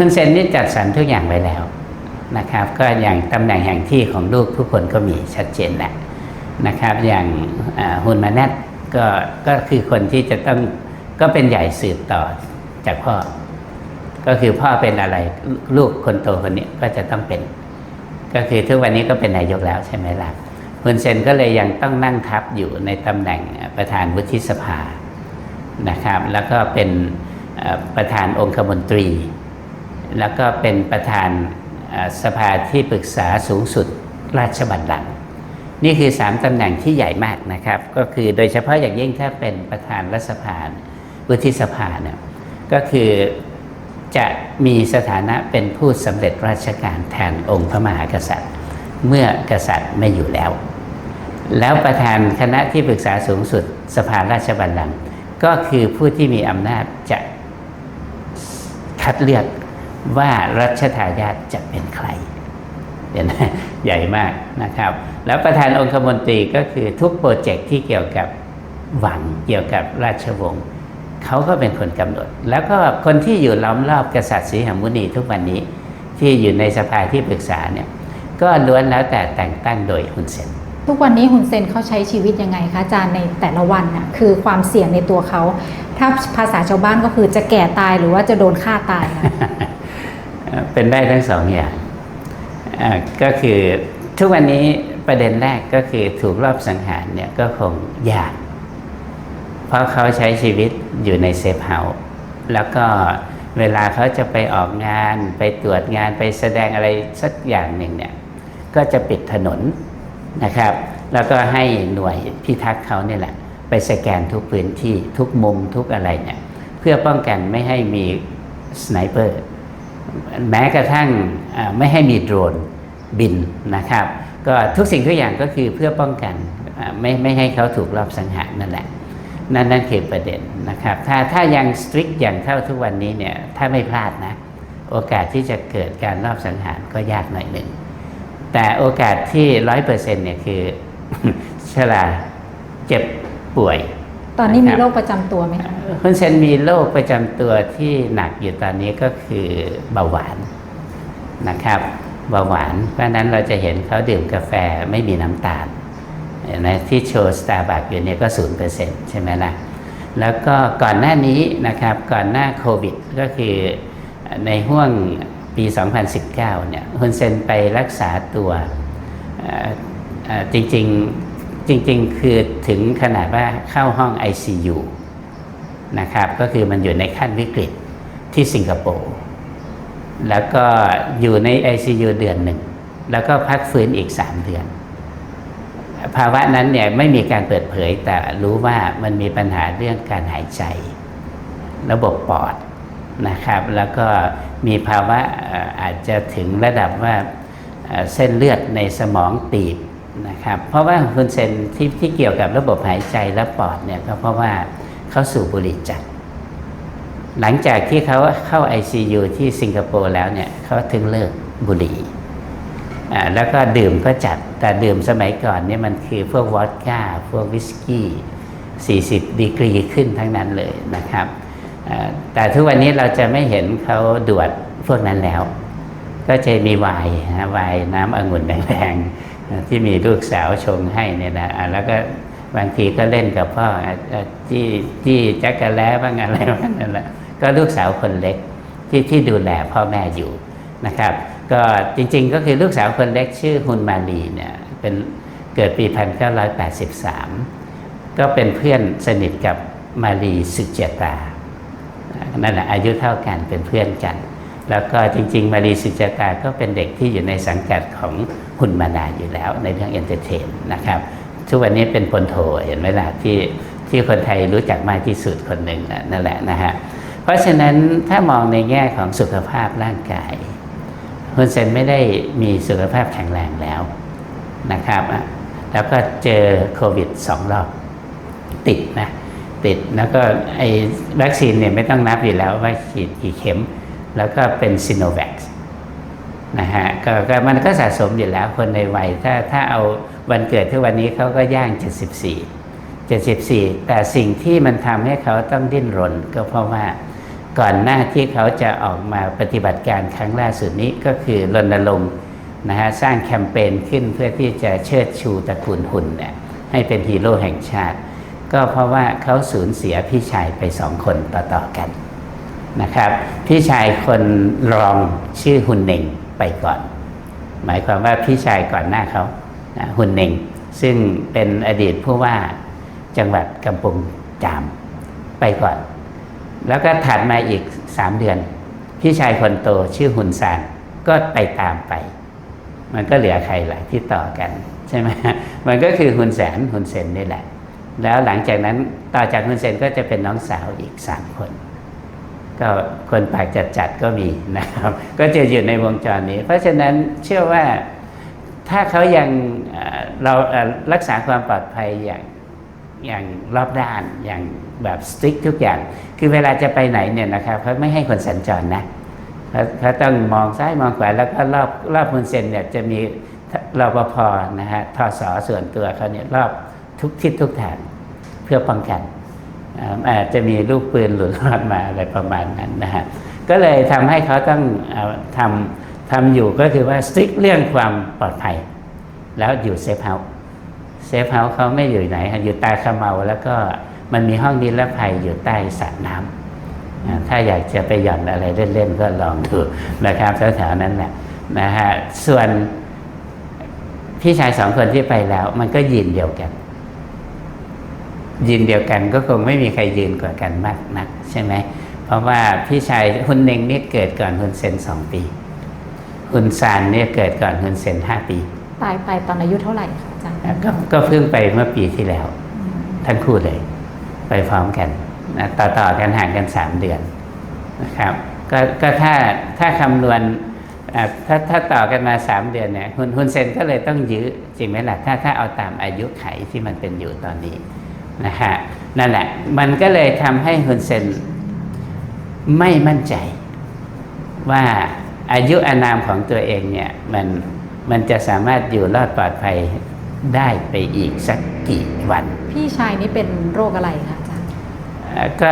ฮุนเซนนี่จัดสรรทุกอย่างไว้แล้วนะครับ ก็อย่างตำแหน่งแห่งที่ของลูกทุกคนก็มีชัดเจนแหละนะครับ อย่างฮุนมาแนตก็ก็คือคนที่จะต้องก็เป็นใหญ่สืบต่อจากพ่อ ก็คือพ่อเป็นอะไรลูกคนโตคนนี้ก็จะต้องเป็น ก็คือทุกวันนี้ก็เป็นนายกแล้วใช่ไหมล่ะฮุนเซนก็เลยยังต้องนั่งทับอยู่ในตำแหน่งประธานวุฒิสภานะครับ แล้วก็เป็นประธานองคมนตรี แล้วก็เป็นประธานสภาที่ปรึกษาสูงสุดราชบัลลังก์นี่คือสามตำแหน่งที่ใหญ่มากนะครับ ก็คือโดยเฉพาะอย่างยิ่งถ้าเป็นประธานรัฐสภาวุฒิสภาเนี่ยก็คือจะมีสถานะเป็นผู้สำเร็จราชการแทนองค์พระมหากษัตริย์ เมื่อกษัตริย์ไม่อยู่แล้ว แล้วประธานคณะที่ปรึกษาสูงสุดสภาราชบัลลังก์ก็คือผู้ที่มีอำนาจจะคัดเลือก ว่ารัชทายาทจะเป็นใครเห็นไหมใหญ่มากนะครับ แล้วประธานองคมนตรีก็คือทุกโปรเจกต์ที่เกี่ยวกับวังเกี่ยวกับราชวงศ์เขาก็เป็นคนกำหนด แล้วก็คนที่อยู่ล้อมรอบกษัตริย์ศรีหมุนีทุกวันนี้ที่อยู่ในสภาที่ปรึกษาเนี่ยก็ล้วนแล้วแต่แต่งตั้งโดยฮุนเซนทุกวันนี้ฮุนเซนเขาใช้ชีวิตยังไงคะอาจารย์ในแต่ละวันน่ะคือความเสี่ยงในตัวเขา ถ้าภาษาชาวบ้านก็คือจะแก่ตายหรือว่าจะโดนฆ่าตาย เป็นได้ทั้งสองอย่างก็คือทุกวันนี้ประเด็นแรกก็คือถูกรอบสังหารเนี่ยก็คงยาก เพราะเขาใช้ชีวิตอยู่ในเซฟเฮาส์แล้วก็เวลาเขาจะไปออกงานไปตรวจงานไปแสดงอะไรสักอย่างหนึ่งเนี่ยก็จะปิดถนนนะครับ แล้วก็ให้หน่วยพิทักษ์เขาเนี่ยแหละ ไปสแกนทุกพื้นที่ทุกมุมทุกอะไรเนี่ยเพื่อป้องกันไม่ให้มีสไนเปอร์ แม้กระทั่งไม่ให้มีโดรนบินนะครับ ก็ทุกสิ่งทุกอย่างก็คือเพื่อป้องกันไม่ไม่ให้เขาถูกรอบสังหารนั่นแหละนั่นนั่นคือประเด็นนะครับถ้าถ้ายังสตริกอย่างเท่าทุกวันนี้เนี่ยถ้าไม่พลาดนะ โอกาสที่จะเกิดการรอบสังหารก็ยากหน่อยหนึ่ง แต่โอกาสที่ร้อยเปอร์เซ็นต์เนี่ยคือชราเจ็บป่วย ตอนนี้มีนะครับโรคประจำตัวไหมคะคุณเซนมีโรคประจำตัวที่หนักอยู่ตอนนี้ก็คือเบาหวานนะครับเบาหวาน เพราะฉะนั้นเราจะเห็นเขาดื่มกาแฟไม่มีน้ำตาลเห็นไหมที่โชว์สตาร์บัคอยู่เนี่ยก็ศูนย์เปอร์เซ็นต์ใช่ไหมล่ะแล้วก็ก่อนหน้านี้นะครับก่อนหน้าโควิดก็คือในห่วงปี 2019 เนี่ยฮุนเซนไปรักษาตัวเอ่อเอ่อจริงๆ จริงๆ คือถึงขนาดว่าเข้าห้อง ICU นะครับก็คือมันอยู่ในขั้นวิกฤตที่สิงคโปร์แล้วก็อยู่ใน ICU เดือนหนึ่ง แล้วก็พักฟื้นอีก 3 เดือน ภาวะนั้นเนี่ยไม่มีการเปิดเผยแต่รู้ว่ามันมีปัญหาเรื่องการหายใจ ระบบปอดนะครับ แล้วก็มีภาวะอาจจะถึงระดับว่าเส้นเลือดในสมองตีบ นะครับเพราะว่าคุณเซนที่ที่เกี่ยวกับระบบหายใจและปอดเนี่ยก็เพราะว่าเขาสูบบุหรี่จัด หลังจากที่เขาเข้า ICU ที่สิงคโปร์แล้วเนี่ยเขาถึงเลิกบุหรี่อ่าแล้วก็ดื่มก็จัดแต่ดื่มสมัยก่อนเนี่ยมันคือพวกวอดก้า พวกวิสกี้ 40 ดีกรีขึ้นทั้งนั้นเลยนะครับแต่ทุกวันนี้เราจะไม่เห็นเขาดวดพวกนั้นแล้ว ก็จะมีไวน์นะไวน์น้ำองุ่นแดงๆ ที่มีลูกสาวชงให้เนี่ยนะแล้วก็บางทีก็เล่นกับพ่อที่ที่จักรแล้บ้างอะไรบ้างนั่นแหละก็ลูกสาวคนเล็กที่ที่ดูแลพ่อแม่อยู่นะครับ ก็จริงๆก็คือลูกสาวคนเล็กชื่อฮุนมาลีเนี่ยเป็นเกิดปี 1983 ก็เป็นเพื่อนสนิทกับมารีสุเจตรานั่นแหละอายุเท่ากันเป็นเพื่อนกัน แล้วก็จริง ๆ มารีสุเจตราก็เป็นเด็กที่อยู่ในสังกัดของ หุ่นมานาอยู่แล้วในเรื่องเอนเตอร์เทนนะครับทุกวันนี้เป็นพลโทเห็นไหมล่ะที่ที่คนไทยรู้จักมากที่สุดคนหนึ่งนั่นแหละนะฮะเพราะฉะนั้นถ้ามองในแง่ของสุขภาพร่างกายฮุนเซนไม่ได้มีสุขภาพแข็งแรงแล้วนะครับ แล้วก็เจอโควิดสองรอบติดนะติดแล้วก็ไอ้วัคซีนเนี่ยไม่ต้องนับอยู่แล้วว่าฉีดกี่เข็ม แล้วก็เป็นซิโนแวค นะฮะก็ก็มันก็สะสมอยู่แล้วคนในวัยถ้าถ้าเอาวันเกิดที่วันนี้เขาก็ย่าง 74 74 แต่สิ่งที่มันทำให้เขาต้องดิ้นรน ก็เพราะว่าก่อนหน้าที่เขาจะออกมาปฏิบัติการครั้งล่าสุดนี้ก็คือรณรงค์นะฮะสร้างแคมเปญขึ้นเพื่อที่จะเชิดชูตระกูลหุ่นเนี่ยให้เป็นฮีโร่แห่งชาติ ก็เพราะว่าเขาสูญเสียพี่ชายไปสองคนต่อๆกันนะครับ พี่ชายคนรองชื่อหุ่นเน่ง ไปก่อน หมายความว่าพี่ชายก่อนหน้าเขาหุ่นเน่งซึ่งเป็นอดีตผู้ว่าจังหวัดกำปงจามไปก่อน แล้วก็ถัดมาอีกสามเดือน พี่ชายคนโตชื่อหุนซานก็ไปตามไป มันก็เหลือใครล่ะที่ต่อกันใช่ไหมมันก็คือหุนแสนหุนเซนนี่แหละ แล้วหลังจากนั้นต่อจากหุนเซนก็จะเป็นน้องสาวอีกสามคน ก็คนปากจัดจัดๆก็มีนะครับ ก็จะอยู่ในวงจรนี้ เพราะฉะนั้นเชื่อว่าถ้าเขายังเรารักษาความปลอดภัยอย่างอย่างรอบด้านอย่างแบบสติ๊กทุกอย่าง คือเวลาจะไปไหนเนี่ยนะครับเขาไม่ให้คนสัญจรนะเขาเขาต้องมองซ้ายมองขวาแล้วก็รอบรอบมุนเซนเนี่ยจะมีรปภนะฮะทศส่วนตัวเขาเนี่ยรอบทุกทิศทุกทางเพื่อป้องกัน อาจจะมีลูกปืนหลุดรอดมาอะไรประมาณนั้นนะฮะก็เลยทำให้เขาต้องอทำทำอยู่ก็คือว่าสติ๊กเรื่องความปลอดภัย แล้วอยู่เซฟเฮาส์เซฟเฮาส์เขาไม่อยู่ไหนอยู่ใต้ขมเมาแล้วก็มันมีห้องนิรภัยอยู่ใต้สระน้ำอ่าถ้าอยากจะไปหย่อนอะไรเล่นๆก็ลองดูนะครับแถวๆนั้นแหละนะฮะส่วนพี่ชายสองคนที่ไปแล้ว มันก็ยินเดียวกัน ยืนเดียวกันก็คงไม่มีใครยืนกว่ากันมากนักใช่ไหมเพราะว่าพี่ชายฮุนเนงเนี่ยเกิดก่อนฮุนเซนสองปีฮุนซานเนี่ยเกิดก่อนฮุนเซนห้าปีตายไปตอนอายุเท่าไหร่คะอาจารย์ก็ก็เพิ่งไปเมื่อปีที่แล้ว ทั้งคู่เลย ไปพร้อมกันนะต่อต่อกันห่างกันสามเดือนนะครับก็ก็ถ้าถ้าคำนวณอ่าถ้าถ้าต่อกันมาสามเดือนเนี่ยฮุนฮุนเซนก็เลยต้องยื้อจริงไหมล่ะถ้าถ้าเอาตามอายุไขที่มันเป็นอยู่ตอนนี้ นะฮะนั่นแหละ มันก็เลยทำให้ฮุนเซนไม่มั่นใจ ว่าอายุอานามของตัวเองเนี่ยมันมันจะสามารถอยู่รอดปลอดภัยได้ไปอีกสักกี่วัน พี่ชายนี่เป็นโรคอะไรคะอาจารย์เอ่อก็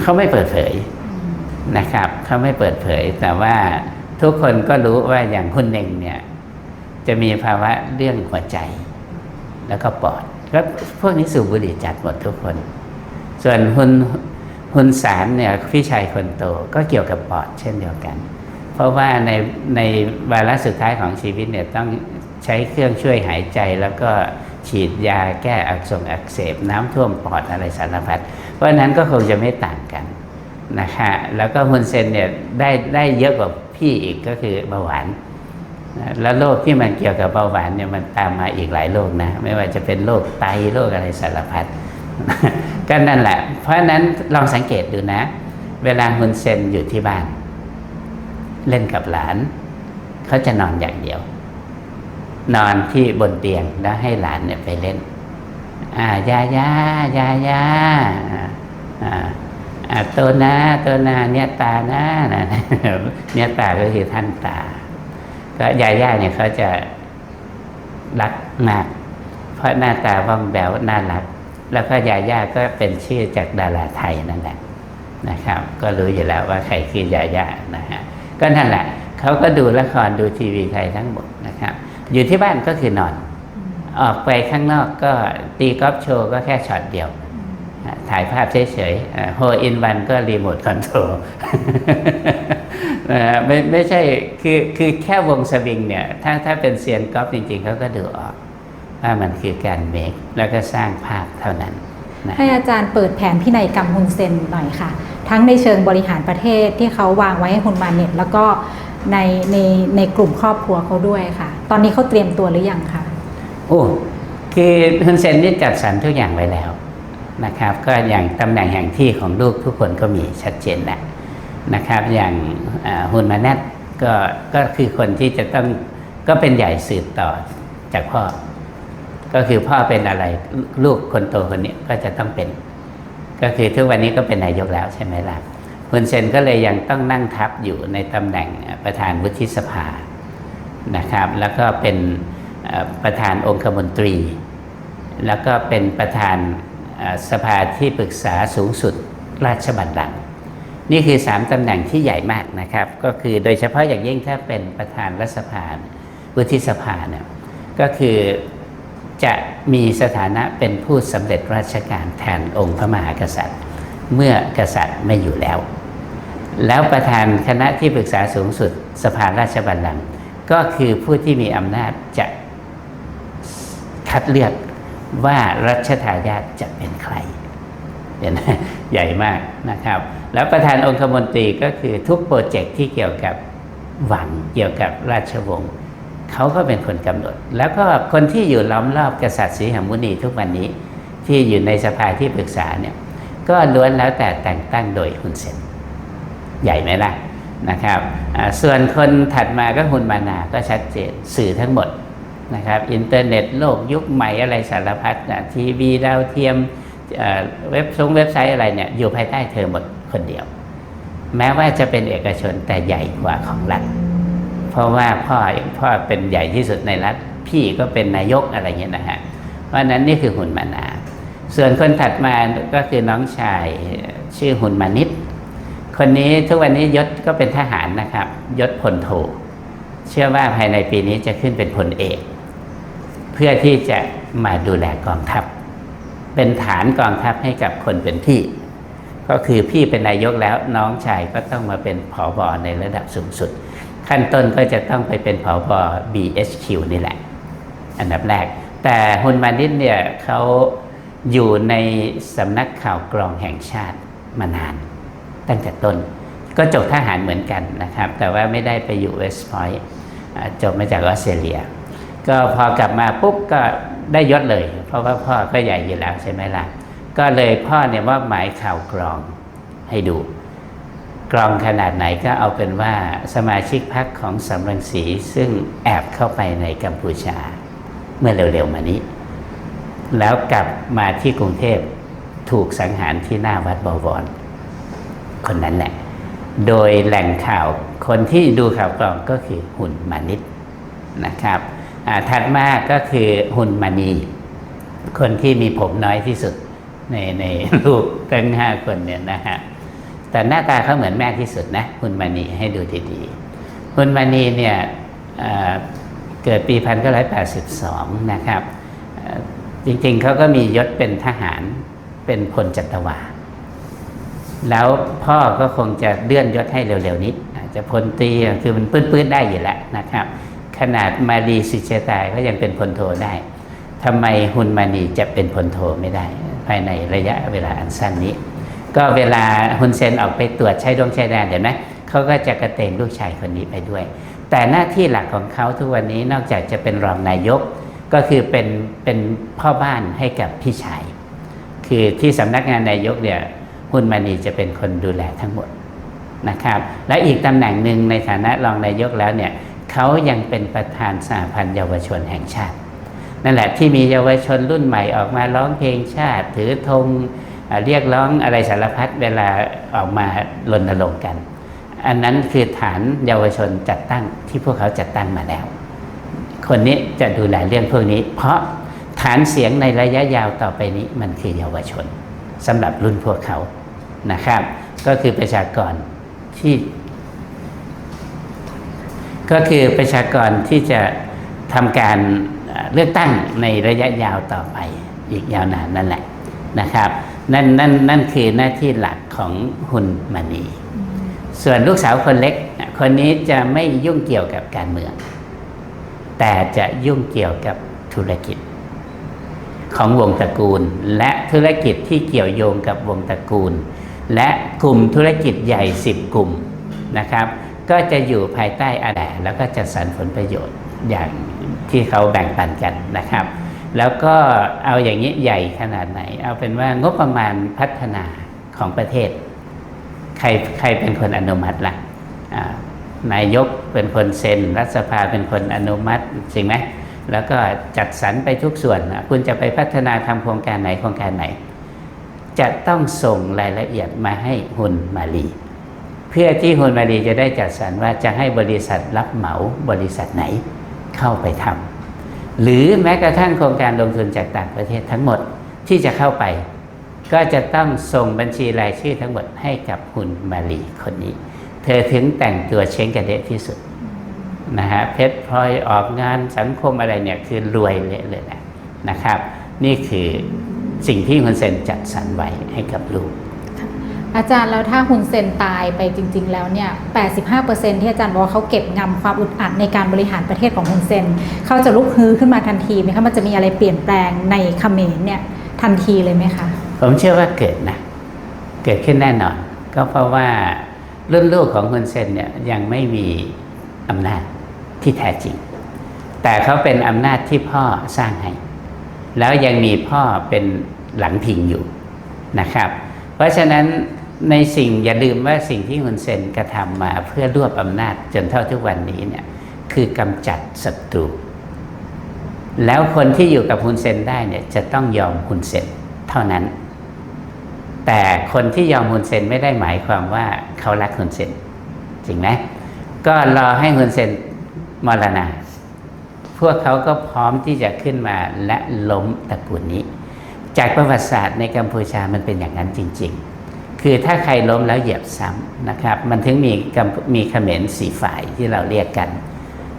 เขาไม่เปิดเผยนะครับเขาไม่เปิดเผย แต่ว่าทุกคนก็รู้ว่าอย่างคุณเองเนี่ย จะมีภาวะเรื่องหัวใจ แล้วก็ปอด ก็พวกนี้สูบบุหรี่จัดหมดทุกคน ส่วนหุนหุนสารเนี่ยพี่ชายคนโตก็เกี่ยวกับปอดเช่นเดียวกัน เพราะว่าในในวาระสุดท้ายของชีวิตเนี่ยต้องใช้เครื่องช่วยหายใจแล้วก็ฉีดยาแก้อักเสบอักเสบน้ำท่วมปอดอะไรสารพัดเพราะฉะนั้นก็คงจะไม่ต่างกันนะคะแล้วก็ฮุนเซนเนี่ยได้ได้เยอะกว่าพี่อีกก็คือเบาหวาน แล้วโรคที่มันเกี่ยวกับเบาหวานเนี่ยมันตามมาอีกหลายโรคนะ ไม่ว่าจะเป็นโรคไตโรคอะไรสารพัดก็นั่นแหละ เพราะฉะนั้นลองสังเกตดูนะ เวลาฮุนเซนอยู่ที่บ้าน เล่นกับหลาน เขาจะนอนอย่างเดียว นอนที่บนเตียงแล้วให้หลานเนี่ยไปเล่น อ่ายายายายาอ่าอ่าอ่าตนาโตนาเนี่ยตานะนะเนี่ยตาก็คือท่านตา ก็ยาย่าเนี่ยเขาจะรักมาก เพราะหน้าตาว่องแบวน่ารัก แล้วก็ยาย่าก็เป็นชื่อจากดาราไทยนั่นแหละนะครับ ก็รู้อยู่แล้วว่าใครคือยาย่านะฮะก็นั่นแหละเขาก็ดูละครดูทีวีไทยทั้งหมดนะครับ อยู่ที่บ้านก็คือนอน ออกไปข้างนอกก็ตีกอล์ฟโชว์ก็แค่ช็อตเดียวถ่ายภาพเฉยๆโฮอินวันก็รีโมทคอนโทรล ไม่ไม่ใช่คือคือแค่วงสวิงเนี่ย ถ้าถ้าเป็นเซียนกอล์ฟจริง ๆเขาก็ดูออกว่ามันคือการเมคแล้วก็สร้างภาพเท่านั้นนะให้อาจารย์เปิดแผนพินัยกรรมฮุนเซนหน่อยค่ะ ทั้งในเชิงบริหารประเทศที่เขาวางไว้ให้ฮุนมาเน็ตแล้วก็ในในในกลุ่มครอบครัวเขาด้วยค่ะ ตอนนี้เขาเตรียมตัวหรือยังคะโอ้คือฮุนเซนนี่จัดสรรทุกอย่างไว้แล้วนะครับ ก็อย่างตำแหน่งแห่งที่ของลูกทุกคนก็มีชัดเจนแหละ นะครับอย่างฮุนมาเนตก็ก็คือคนที่จะต้องก็เป็นใหญ่สืบต่อจากพ่อ ก็คือพ่อเป็นอะไรลูกคนโตคนนี้ก็จะต้องเป็น ก็คือทุกวันนี้ก็เป็นนายกแล้วใช่ไหมล่ะฮุนเซนก็เลยยังต้องนั่งทับอยู่ในตำแหน่งประธานวุฒิสภานะครับ แล้วก็เป็นประธานองคมนตรี แล้วก็เป็นประธานสภาที่ปรึกษาสูงสุดราชบัลลังก์ นี่คือสามตำแหน่งที่ใหญ่มากนะครับ ก็คือโดยเฉพาะอย่างยิ่งถ้าเป็นประธานรัฐสภาวุฒิสภาเนี่ยก็คือจะมีสถานะเป็นผู้สำเร็จราชการแทนองค์พระมหากษัตริย์ เมื่อกษัตริย์ไม่อยู่แล้ว แล้วประธานคณะที่ปรึกษาสูงสุดสภาราชบัลลังก์ก็คือผู้ที่มีอำนาจจะคัดเลือกว่ารัชทายาทจะเป็นใคร เห็นใหญ่มากนะครับ แล้วประธานองคมนตรีก็คือทุกโปรเจกต์ที่เกี่ยวกับหวังเกี่ยวกับราชวงศ์เขาก็เป็นคนกำหนด แล้วก็คนที่อยู่ล้อมรอบกษัตริย์ศรีหมุนีทุกวันนี้ที่อยู่ในสภาที่ปรึกษาเนี่ยก็ล้วนแล้วแต่แต่งตั้งโดยฮุนเซนใหญ่ไหมล่ะนะครับส่วนคนถัดมาก็ฮุนมานาก็ชัดเจนสื่อทั้งหมดนะครับอินเทอร์เน็ตโลกยุคใหม่อะไรสารพัดนะทีวีดาวเทียม เว็บซงเว็บไซต์อะไรเนี่ยอยู่ภายใต้เธอหมดคนเดียว แม้ว่าจะเป็นเอกชนแต่ใหญ่กว่าของรัฐเพราะว่าพ่อพ่อเป็นใหญ่ที่สุดในรัฐ พี่ก็เป็นนายกอะไรเงี้ยนะฮะเพราะนั้นนี่คือหุ่นมานา ส่วนคนถัดมาก็คือน้องชายชื่อหุ่นมานิดคนนี้ทุกวันนี้ยศก็เป็นทหารนะครับ ยศพลโทเชื่อว่าภายในปีนี้จะขึ้นเป็นพลเอก เพื่อที่จะมาดูแลกองทัพ เป็นฐานกองทัพให้กับคนเป็นพี่ ก็คือพี่เป็นนายกแล้วน้องชายก็ต้องมาเป็นผอบอในระดับสูงสุด ขั้นต้นก็จะต้องไปเป็นผอบอ BHQ นี่แหละ อันดับแรก แต่ฮุนมานิดเนี่ยเขาอยู่ในสำนักข่าวกรองแห่งชาติมานาน ตั้งแต่ต้นก็จบทหารเหมือนกันนะครับ แต่ว่าไม่ได้ไปอยู่เวสต์พอยต์จบมาจากออสเตรเลีย ก็พอกลับมาปุ๊บก็ ได้ยศเลย เพราะว่าพ่อก็ใหญ่อยู่แล้วใช่ไหมล่ะ ก็เลยพ่อเนี่ยว่าหมายข่าวกรองให้ดู กรองขนาดไหนก็เอาเป็นว่าสมาชิกพรรคของสำรังสีซึ่งแอบเข้าไปในกัมพูชา เมื่อเร็วๆมานี้ แล้วกลับมาที่กรุงเทพถูกสังหารที่หน้าวัดบวร คนนั้นแหละ โดยแหล่งข่าวคนที่ดูข่าวกรองก็คือหุ่นมานิดนะครับ ถัดมาก็คือหุ่นมณี คนที่มีผมน้อยที่สุดในในลูกทั้งห้าคนเนี่ยนะฮะแต่หน้าตาเขาเหมือนแม่ที่สุดนะหุ่นมณีให้ดูดีๆหุ่นมณีเนี่ยเกิดปีพันเก้าร้อยแปดสิบสองนะครับจริงๆเขาก็มียศเป็นทหารเป็นพลจัตวา แล้วพ่อก็คงจะเลื่อนยศให้เร็วๆนี้อาจจะพลตรีคือมันปื้นๆได้อยู่แล้วนะครับ ขนาดมารีสิเชตายก็ยังเป็นพลโทได้ทำไมฮุนมานีจะเป็นพลโทไม่ได้ ภายในระยะเวลาอันสั้นนี้ ก็เวลาฮุนเซนออกไปตรวจชายดงชายแดนเห็นไหมเขาก็จะกระเตงลูกชายคนนี้ไปด้วย แต่หน้าที่หลักของเขาทุกวันนี้นอกจากจะเป็นรองนายกก็คือเป็นเป็นพ่อบ้านให้กับพี่ชาย คือที่สำนักงานนายกเนี่ยฮุนมานีจะเป็นคนดูแลทั้งหมดนะครับ และอีกตำแหน่งหนึ่งในฐานะรองนายกแล้วเนี่ย เขายังเป็นประธานสหพันธ์เยาวชนแห่งชาติ นั่นแหละที่มีเยาวชนรุ่นใหม่ออกมาร้องเพลงชาติ ถือธงเรียกร้องอะไรสารพัดเวลาออกมารณรงค์กัน อันนั้นคือฐานเยาวชนจัดตั้งที่พวกเขาจัดตั้งมาแล้ว คนนี้จะดูแลเรื่องพวกนี้ เพราะฐานเสียงในระยะยาวต่อไปนี้มันคือเยาวชนสำหรับรุ่นพวกเขานะครับ ก็คือประชากรที่ ก็คือประชากรที่จะทำการเลือกตั้งในระยะยาวต่อไปอีกยาวนานนั่นแหละนะครับนั่นนั่นนั่นคือหน้าที่หลักของหุนมณีส่วนลูกสาวคนเล็ก คนนี้จะไม่ยุ่งเกี่ยวกับการเมือง แต่จะยุ่งเกี่ยวกับธุรกิจ ของวงตระกูล และธุรกิจที่เกี่ยวโยงกับวงตระกูล และกลุ่มธุรกิจใหญ่ 10 กลุ่มนะครับ ก็จะอยู่ภายใต้อาแดแล้วก็จัดสรรผลประโยชน์อย่างที่เขาแบ่งปันกันนะครับ แล้วก็เอาอย่างนี้ใหญ่ขนาดไหน เอาเป็นว่างบประมาณพัฒนาของประเทศ ใครใครเป็นคนอนุมัติล่ะอ่านายกเป็นคนเซ็น รัฐสภาเป็นคนอนุมัติจริงไหมแล้วก็จัดสรรไปทุกส่วน คุณจะไปพัฒนาทำโครงการไหนโครงการไหน จะต้องส่งรายละเอียดมาให้หุนมาลี เพื่อที่หุนมาลีจะได้จัดสรรว่าจะให้บริษัทรับเหมาบริษัทไหนเข้าไปทำหรือแม้กระทั่งโครงการลงทุนจากต่างประเทศทั้งหมดที่จะเข้าไป ก็จะต้องส่งบัญชีรายชื่อทั้งหมดให้กับคุณมาลีคนนี้ เธอถึงแต่งตัวเช้งกระเดะที่สุดนะฮะเพชรพลอยออกงานสังคมอะไรเนี่ยคือรวยเละเลยแหละนะครับ นี่คือสิ่งที่คุณเซนจัดสรรไว้ให้กับลูก อาจารย์แล้วถ้าฮุนเซนตายไปจริง ๆ แล้วเนี่ย 85%ที่อาจารย์บอกว่าเขาเก็บงำความอึดอัดในการบริหารประเทศของฮุนเซนเขาจะลุกฮือขึ้นมาทันทีไหมคะมันจะมีอะไรเปลี่ยนแปลงในเขมรเนี่ยทันทีเลยไหมคะ ผมเชื่อว่าเกิดนะ เกิดขึ้นแน่นอน ก็เพราะว่ารุ่นลูกของคุณเซนเนี่ยยังไม่มีอำนาจที่แท้จริง แต่เขาเป็นอำนาจที่พ่อสร้างให้ แล้วยังมีพ่อเป็นหลังพิงอยู่นะครับ เพราะฉะนั้น ในสิ่งอย่าลืมว่าสิ่งที่คุณเซนกระทำมาเพื่อรวบอำนาจจนเท่าทุกวันนี้เนี่ยคือกำจัดศัตรู แล้วคนที่อยู่กับฮุนเซนได้เนี่ยจะต้องยอมฮุนเซนเท่านั้น แต่คนที่ยอมฮุนเซนไม่ได้หมายความว่าเขารักฮุนเซนจริงไหมก็รอให้ฮุนเซนมรณาพวกเขาก็พร้อมที่จะขึ้นมาและล้มตระกูลนี้ จากประวัติศาสตร์ในกัมพูชามันเป็นอย่างนั้นจริง ๆ คือถ้าใครล้มแล้วเหยียบซ้ำนะครับ มันถึงมีมีเขมรสีฝ่ายที่เราเรียกกัน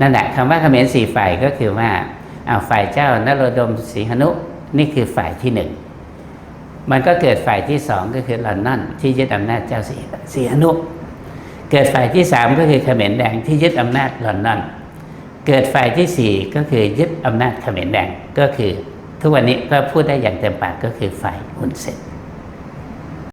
นั่นแหละคำว่าเขมรสีฝ่ายก็คือว่าเอาฝ่ายเจ้านโรดมศรีหนุนี่คือฝ่ายที่หนึ่งมันก็เกิดฝ่ายที่สองก็คือลอนนอนที่ยึดอำนาจเจ้าศรีศรีหนุเกิดฝ่ายที่สามก็คือเขมรแดงที่ยึดอำนาจลอนนอนเกิดฝ่ายที่สี่ก็คือยึดอำนาจเขมรแดงก็คือ ทุกวันนี้ก็พูดได้อย่างเต็มปากก็คือฝ่ายฮุนเซน